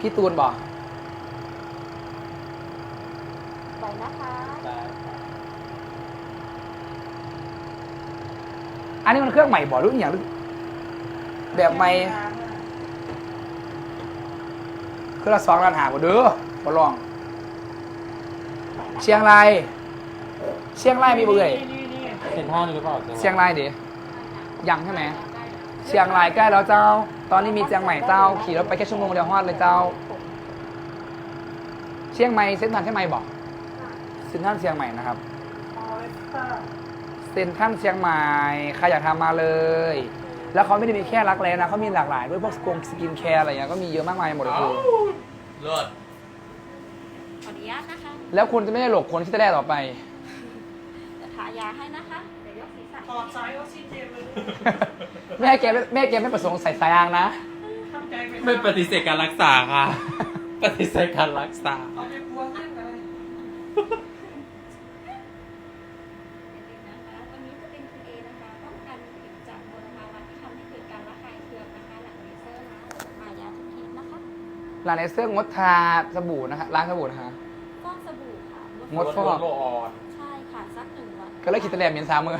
พี่ตูนบอกไปนะคะ อันนี้มันเครื่องใหม่บอกหรืออหย่างหรือแบบใหม่เครื่องละสองล้านหาบ่เด้อบ่ลอง เชียงราย เชียงรายมีบ่เอ่ยเซ็นทรัลหรือเปล่าเชียงรายดิยังใช่ไหม เชียงรายใกล้แล้วเจ้า ตอนนี้มีเชียงใหม่เจ้า ขี่รถไปแค่ชั่วโมงเดียวฮอดเลยเจ้า เชียงใหม่เส้นทางเชียงใหม่บอกเส้นทางเชียงใหม่นะครับเซ็นทรัลเชียงใหม่ใครอยากทำมาเลย แล้วเขาไม่ได้มีแค่รักแร้นะเขามีหลากหลายด้วยพวกสกงสกินแคร์อะไรเงี้ยก็มีเยอะมากมายหมดเลยคุณเลิศขออนุญาตนะคะ แล้วคุณจะไม่ได้หลบคนที่จะได้ต่อไปจะทายาให้นะคะ ถอดสายออกซิเจนเลยแม่แกไม่แม่แกไม่ประสงค์ใส่สายยางนะ ทำใจไปไม่ปฏิเสธการรักษาค่ะ ปฏิเสธการรักษา เอาไปพวงขึ้นอะไรนะคะวันนี้จะเป็น QA นะคะป้องกันผิวจากมลภาวะที่ทำให้เกิดการระคายเคืองนะคะหลังเลเซอร์นะทายาทุกทีนะคะร้านเลเซอร์งดทาสบู่นะคะล้างสบู่นะคะ ฟอกสบู่ค่ะงดฟอก โลออน ใช่ค่ะสักหนึ่งวันก็เลยคิดแต่แลเหม็นสามมือ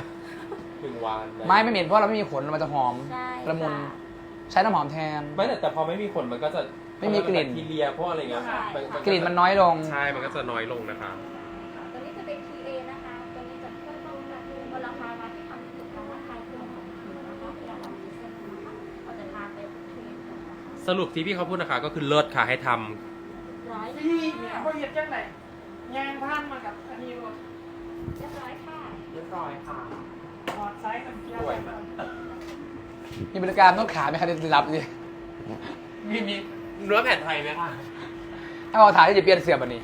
หนึ่งวันไม่ไม่เหม็นเพราะเราไม่มีขนมันจะหอมใช่ละมุนค่ะใช้น้ำหอมแทน ไม่แต่แต่พอไม่มีขนมันก็จะไม่มีกลิ่น แบคทีเรียพวกอะไรเงี้ยมักลิ่นมันน้อยลง ใช่ มันก็จะน้อยลงนะคะ ตัวนี้จะเป็น QA นะคะ ตัวนี้จะช่วยป้องกันมลภาวะที่ทำให้เกิดการระคายเคืองของผิวนะคะเวลาเราเลเซอร์นะคะเราจะทาไปทุกทีนะคะสรุปที่พี่เขาพูดนะคะ ก็คือเลิศค่ะให้ทร้อยนะพี่คะเนี่ยเขาเหยียดจังไหนยางพันมากับอันนี้รถเรียบร้อยค่ะำเรียบร้อยค่ะถอดสาย น้ำเกลือสวยมาก มีบริการต้องขาไหมคะเดี๋ยวรับดิมีมีเนื้อแผ่นไทยไหมคะถ้าเอาถ่ายจะเปลี่ยนเสียบอันนี้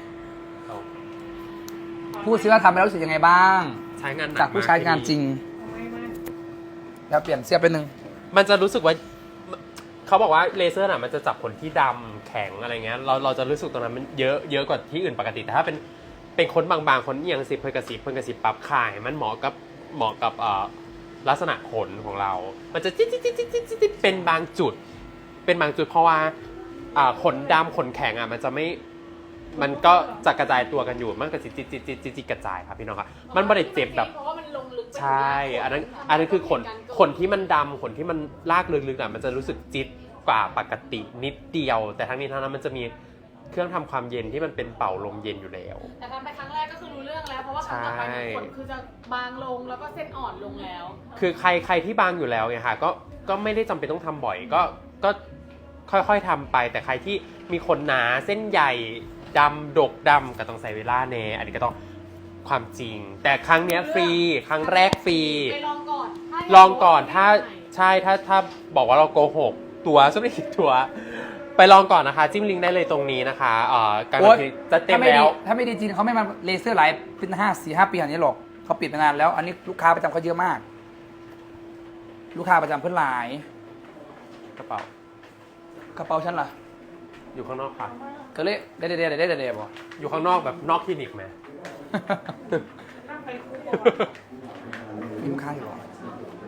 เอาพูดซิว่าทำไปแล้วรู้สึกยังไงบ้าง ใช้งานหนักจากผู้ใช้งานจริง ไม่ไม่แล้วเปลี่ยนเสียบไปหนึ่งมันจะรู้สึกว่า เขาบอกว่าเลเซอร์น่ะมันจะจับขนที่ดำแข็งอะไรเงี้ยเราเราจะรู้สึกตรงนั้นมันเยอะเยอะกว่าที่อื่นปกติแต่ถ้าเป็นเป็นคนบางๆคนอหย่างสิเพิ่นกระสิบเพิ่นกระสิบปรับข่าย มันเหมาะกับเหมาะกับเอ่อ ลักษณะขนของเรา มันจะจิ๊ดจิ๊ดจิ๊ดจิ๊ดจิ๊ดจิ๊ดเป็นบางจุด เป็นบางจุดเพราะว่าอ่าขนดำขนแข็งอะมันจะไม่มันก็จะกระจายตัวกันอยู่ มันก็จิจิจิจิจิจิกระจายครับพี่น้องครับ มันไม่ได้เจ็บแบบเพราะว่ามันลงลึกไปใช่ อันนั้น อันนั้นคือขน ขนที่มันดำขนที่มันลากลึกๆอะ มันจะรู้สึกจิตกว่าปกตินิดเดียว แต่ทั้งนี้ทั้งนั้นมันจะมี เครื่องทำความเย็นที่มันเป็นเป่าลมเย็นอยู่แล้ว แต่ทำไปครั้งแรกก็คือรู้เรื่องแล้ว เพราะว่าครั้งต่อไปเนี่ยขนคือจะบางลงแล้วก็เส้นอ่อนลงแล้ว คือใครใครที่บางอยู่แล้วเนี่ยค่ะก็ก็ไม่ได้จำเป็นต้องทำบ่อยก็ก็ค่อยๆทำไป แต่ใครที่มีขนหนาเส้นใหญ่ดำดกดำก็ต้องใส่เวลาแน่อันนี้ก็ต้องความจริง แต่ครั้งเนี้ยฟรีครั้งแรกฟรี ไปลองก่อนถ้าลองก่อนถ้าใช่ถ้าถ้าบอกว่าเราโกหก ตัวสุดไม่ผิดตัว ไปลองก่อนนะคะ จิ้มลิงก์ได้เลยตรงนี้นะคะเอ่อการโอ๊ยบันทึกจะเต็มถ้าไม่แล้ดีวถ้าไม่ดีจริงเขาไม่มาเลเซอร์หลายเป็นห้าสี่ห้าปีอย่างนี้หรอกเขาปิดมานานแล้ว อันนี้ลูกค้าประจำเขาเยอะมาก ลูกค้าประจำเพื่อนหลายกระเป๋ากระเป๋าฉันล่ะอยู่ข้างนอกค่ะ ก็เลยได้ได้ได้ได้ได้ได้บอกอยู่ข้างนอกแบบนอกคลินิกไหมนั่งไปคู่มีลูกค้าอยู่เหรอ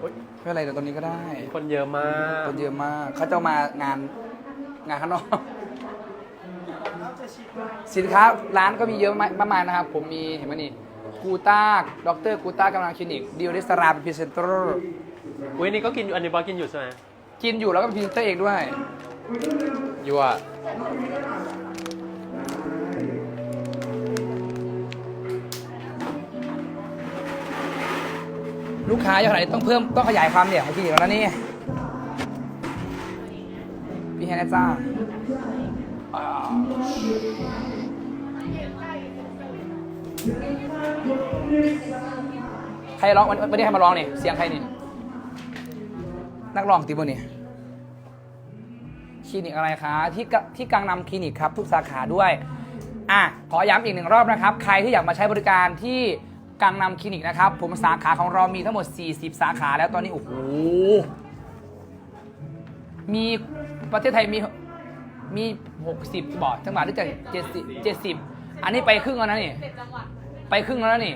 เฮ้ยไม่เป็นไรเดี๋ยวตรงนี้ก็ได้ คนเยอะมาก คนเยอะมากเขาจะมางาน งานข้างนอกเราจะฉีดไว้สินค้าร้านก็มีเยอะมากมากมายนะครับ ผมมีเห็นไหมนี่กูต้าด็อกเตอร์กูต้ากำลังคลินิกดิวริสราเป็นพรีเซนเตอร์อุ้ยนี่ก็กินอยู่อันนี้บอสกินอยู่ใช่ไหมกินอยู่แล้วก็เป็นพรีเซนเตอร์เองด้วยยั่วลูกค้าเยอะขนาดนี้ต้องเพิ่มต้องขยายความเนี่ยของคลินิกแล้วนะนี่ พี่แฮนะจ้าใครร้องวันวันนี้ใครมาร้องเนี่ยเสียงใครนี่นักร้องตีบนี่คลินิกอะไรคะที่ที่กังนำคลินิกครับ ทุกสาขาด้วยอะขอย้ำอีกหนึ่งรอบนะครับ ใครที่อยากมาใช้บริการที่กังนำคลินิกนะครับ ผมสาขาของเรามีทั้งหมด 40 สาขาแล้วตอนนี้โอ้โหมี ประเทศไทยมีมี 60 บอกจังหวัดหรือจะ70 70 อันนี้ไปครึ่งแล้วนะนี่ ไปครึ่งแล้วนะนี่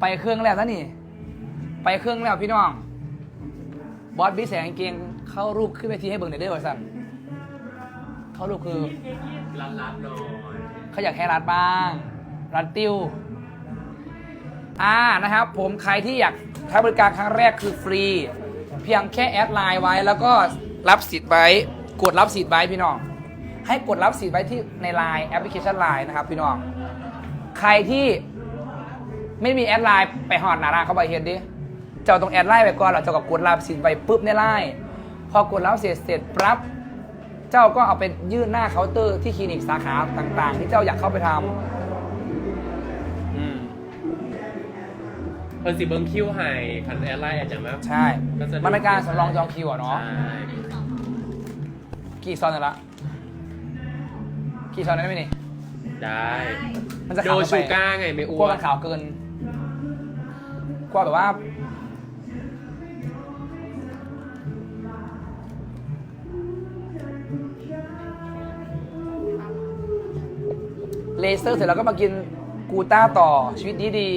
ไปเครื่องแล้วนะนี่ ไปเครื่องแล้วพี่น้อง บอสบิ๊กแสงเกงเข้ารูปขึ้นเวทีให้เบิ่งหน่อยได้ไหมสั่นเขารูปคือร้านร้านหน่อยเขาอยากให้รัดบ้าง รัดติ้ว อ่านะครับ ผมใครที่อยากใช้บริการครั้งแรกคือฟรี เพียงแค่แอดไลน์ไว้แล้วก็ รับสิทธิ์ไว้กดรับสิทธิ์ไว้พี่น้อง ให้กดรับสิทธิ์ไว้ที่ในไลน์แอปพลิเคชันไลน์นะครับพี่น้อง ใครที่ไม่มีแอดไลน์ไปหอดหนาร้านเขาไปเห็นดิ เจ้าต้องแอดไลน์ไปก่อนเราจะกับกดรับสิทธิ์ไปปุ๊บในไลน์พอกดรับเสร็จเสร็จปั๊บเจ้าก็เอาไปยื่นหน้าเคาน์เตอร์ที่คลินิกสาขาต่าง ๆ ที่เจ้าอยากเข้าไปทำอืมเพิ่นสิเบิ้งคิวให้คันแอร์ไลน์อาจจะมา ใช่ก็จะมันเป็นการสำรองจองคิวอะเนาะ ใช่ กี่ซอนเนี่ยละกี่ซอนได้ไหมนี่ ได้มันจะโดขาวไปชูก้าไงไม่กอ้ลัววมันนขาวเกินกลัวแบบว่า เลเซอร์เสร็จแล้วก็มากินกูต้าต่อชีวิตดี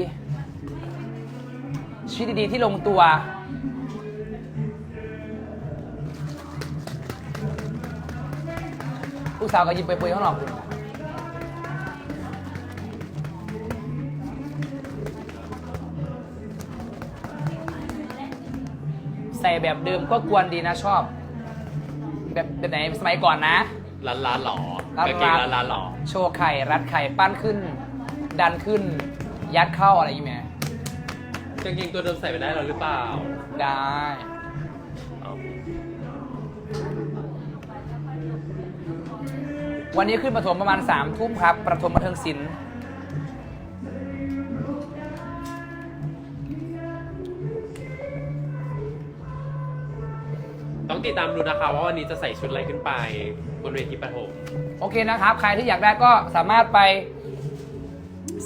ๆชีวิตดีๆที่ลงตัว ลูกสาวก็ยิบไปเปยข้างนอกคุณใส่แบบเดิมก็กวนดีนะชอบ แบบแบบไหนสมัยก่อนนะร้านร้านหรอร้าน กางเกงร้านร้านร้านหรอโชว์ไข่ รัดไข่ ปั้นขึ้น ดันขึ้น ยัดเข้าอะไรอย่างเงี้ยกางเกงตัวเดิมใส่ไปได้แล้วหรือเปล่า ได้ วันนี้ขึ้นประถมประมาณ3ามทุ่มครับ ประถมบันเทิงศิลป์ต้องติดตามดูนะคะว่าวันนี้จะใส่ชุดอะไรขึ้นไปบนเวทีประถมโอเคนะครับ ใครที่อยากได้ก็สามารถไป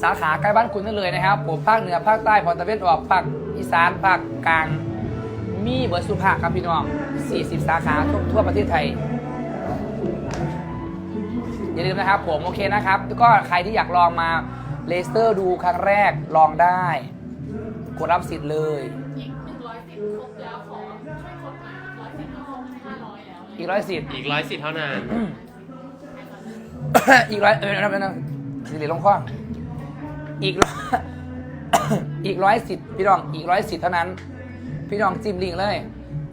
สาขาใกล้บ้านคุณได้เลยนะครับ ผมภาคเหนือภาคใต้ภาคตะวันออกภาคอีสานภาคกลาง มีเบอร์สุภาคครับพี่น้อง 40 สาขาทั่วทั่วประเทศไทย อย่าลืมนะครับผมโอเคนะครับแล้วก็ใครที่อยากลองมาเลสเตอร์ดูครั้งแรกลองได้กดรับสิทธิ์เลย อีกหนึ่งร้อยสิบครบแล้วขอช่วยกดหน่อยร้อยสิบก็ครบห้าร้อยแล้วอีกร้อยสิทธิ์ อีกร้อยสิทธิ์เท่านั้น อีกร้อยเออนะนะสิริลงข้ออีกร้อย อีกร้อยสิทธิ์พี่น้องอีกร้อยสิทธิ์เท่านั้น พี่น้องจิ้มลิงก์เลย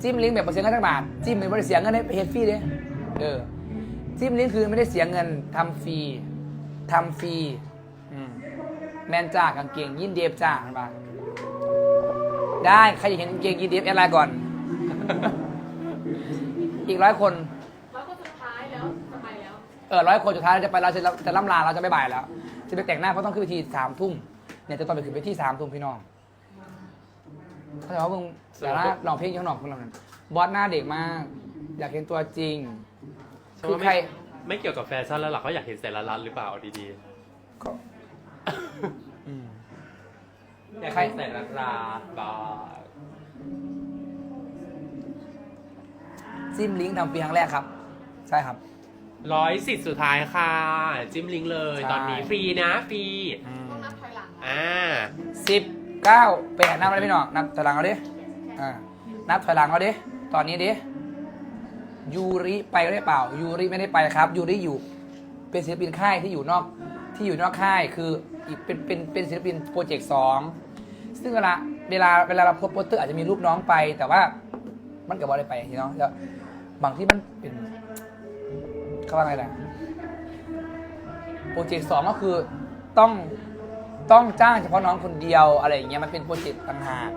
จิ้มลิงก์แบบเปอร์เซ็นต์เงินทั้งบาทจิ้มเป็นบริเสียเงินให้เฮดฟรีเด้เออ จิ้มลิงก์คือไม่ได้เสียเงินทำฟรีทำฟรีอืมแมนจ้ากางเกงยินเดฟจ้าเห็นปะได้ใครอยากเห็นกางเกงยินเดฟแอดไลน์ก่อน อีกร้อยคน แล้วก็สุดท้ายแล้วจะไปแล้ว เออร้อยคนสุดท้ายเราจะไปเราจะจะล่ำลาเราจะไม่บ่ายแล้ว จะไปแต่งหน้าเพราะต้องขึ้นเวทีสามทุ่มเนี่ยจะต้องไปขึ้นเวทีสามทุ่มพี่น้องเขาจะว่ามึงแต่ละลองเพลงข้างนอกคนเรานั้นบอสหน้าเด็กมาก อยากเห็นตัวจริง คือใคร ไม่ไม่เกี่ยวกับแฟชั่นแล้วหรอกเขาอยากเห็นใส่ร้านร้านหรือเปล่าเอาดีก็อืมๆอยากเห็นใส่ร้านร้านบ้างจิ้มลิงก์ทำปีครั้งแรกครับ ใช่ครับ ร้อยสิทธิ์สุดท้ายค่ะ จิ้มลิงก์เลย ใช่ ตอนนี้ฟรีนะฟรีต้องนับถอยหลังอ่าสิบเก้าไปหานับอะไรพี่น้องนับถอยหลังเอาดิอ่านับถอยหลังเอาดิตอนนี้ดิ ยูริไปหรือเปล่ายูริไม่ได้ไปครับยูริอยู่เป็นศิลปินค่ายที่อยู่นอกที่อยู่นอกค่ายคืออีกเป็นเป็นเป็นศิลปินโปรเจกต์สองซึ่งเวลาเวลาเวลาเราโพสโปสเตอร์อาจจะมีรูปน้องไป แต่ว่ามันกับบอลได้ไปเนาะแล้วบางที่มันเป็นเขาว่าไงนะโปรเจกต์สองก็คือต้องต้องจ้างเฉพาะน้องคนเดียวอะไรอย่างเงี้ยมันเป็นโปรเจกต์ต่างหาก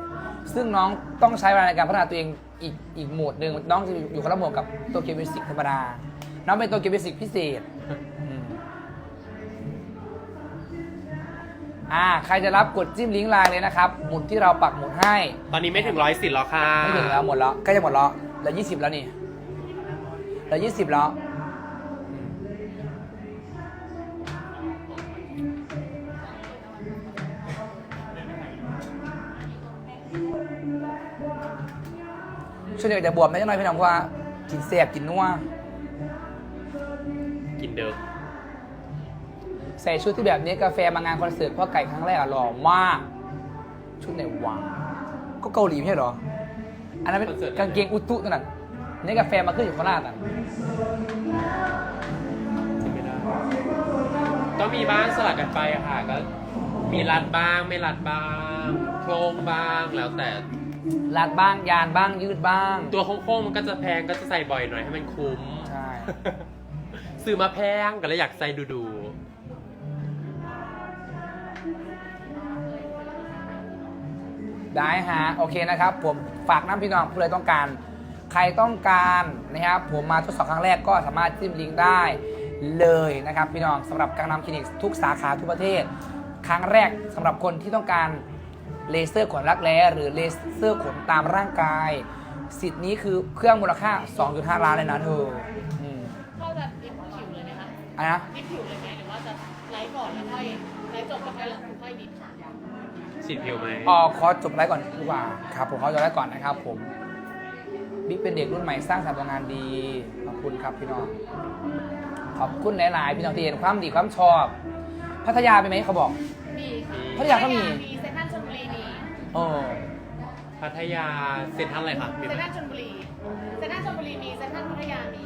ซึ่งน้องต้องใช้เวลาในการพัฒนาตัวเองอีกอีกโหมดหนึ่งน้องจะอยู่คนละโหมดกับตัวเกมมิวสิกธรรมดา น้องเป็นตัวเกมมิวสิกพิเศษอืมอ่าใครจะรับกดจิ้มลิงก์ไลน์เลยนะครับหมุดที่เราปักหมุดให้ตอนนี้ไม่ถึงร้อยสิทธิ์แล้วค่ะไม่ถึงแล้วหมดแล้วใกล้จะหมดแล้วเหลือยี่สิบแล้วนี่เหลือยี่สิบแล้ว ช่วงเด็กจะบวมไม่ใช่น้อยพี่น้องเพราะว่ากินแสบกินนัวกินเดิมใส่ชุดที่แบบนี้กาแฟมางานคอนเสิร์ตพ่อไก่ครั้งแรกอะหล่อมาก ชุดไหนวะก็เกาหลีไม่ใช่เหรอ อันนั้นเป็นกางเกงอุตุตัวนั้นนี่กาแฟมาขึ้นอยู่โคราชอะก็มีบ้างสลับกันไปอะค่ะก็มีรัดบ้างไม่รัดบ้างโครงบ้างแล้วแต่ ลาดบ้างยานบ้างยืดบ้าง ตัวโค้งๆมันก็จะแพงก็จะใส่บ่อยหน่อยให้มันคุ้ม ใช่ ซื้อมาแพงก็เลยอยากใส่ดูได้ฮะ โอเคนะครับ ผมฝากน้ำพี่น้องผู้ใดต้องการ ใครต้องการนะครับผมมาทดสอบครั้งแรกก็สามารถจิ้มลิงก์ได้เลยนะครับ พี่น้องสำหรับกังนำคลินิกทุกสาขาทุกประเทศ ครั้งแรกสำหรับคนที่ต้องการ เลเซอร์ขนรักแร้หรือเลเซอร์ขนตามร่างกาย สิทธิ์นี้คือเครื่องมูลค่า 2.5 ล้านเลยนะเธออืมเราจะดิบผิวเลยไหมคะอันนะ ดิบผิวเลยไหมหรือว่าจะไลฟ์ก่อนแล้วค่อยไลฟ์จบแล้วค่อยค่อยดิบๆสิทธิ์ผิวไหมอ๋อขอจบไลฟ์ก่อนดีกว่าครับผมขอจบไลฟ์ก่อนนะครับผมบิ๊กเป็นเด็กรุ่นใหม่สร้างสรรค์ผลงานดีขอบคุณครับพี่น้องขอบคุณหลาย ๆ พี่น้องที่เห็นความดีความชอบ พัทยาไปไหมเขาบอกมีค่ะพัทยาก็มี มีเซนทรัลชลบุรีมี โอ้พัทยาเซ็นทรัลอะไรคะมีเซไหมนทรัลชลบุรีเซนทรัลชลบุรีมีเซนทรัลพัทยามี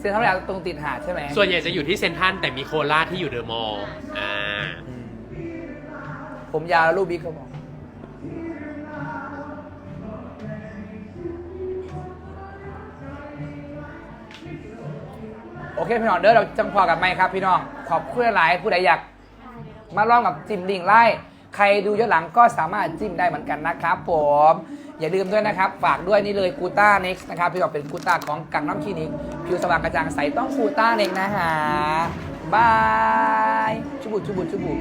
เซ็นทรัลพัทยาตรงติดหาดใช่ไหมส่วนใหญ่จะอยู่ที่เซ็นทรัลแต่มีโคราชที่อยู่เดอะมอลล์อ่าอืมผมยาวแล้วรูปบิ๊กเขาบอก โอเค พี่น้องเด้อเราจังพอกับไม่ครับ พี่น้อง ขอบคุณหลายๆผู้ใดอยาก มาลองกับจิมลิงไล่ ใครดูย้อนหลังก็สามารถจิ้มได้เหมือนกันนะครับ ผม อย่าลืมด้วยนะครับ ฝากด้วยนี่เลยกูต้าเน็กนะครับพี่บอกเป็นกูต้าของกังน้ำคลินิกผิวสว่างกระจ่างใสต้องกูต้าเน็กนะฮะบายชุบุชุบุชุบุ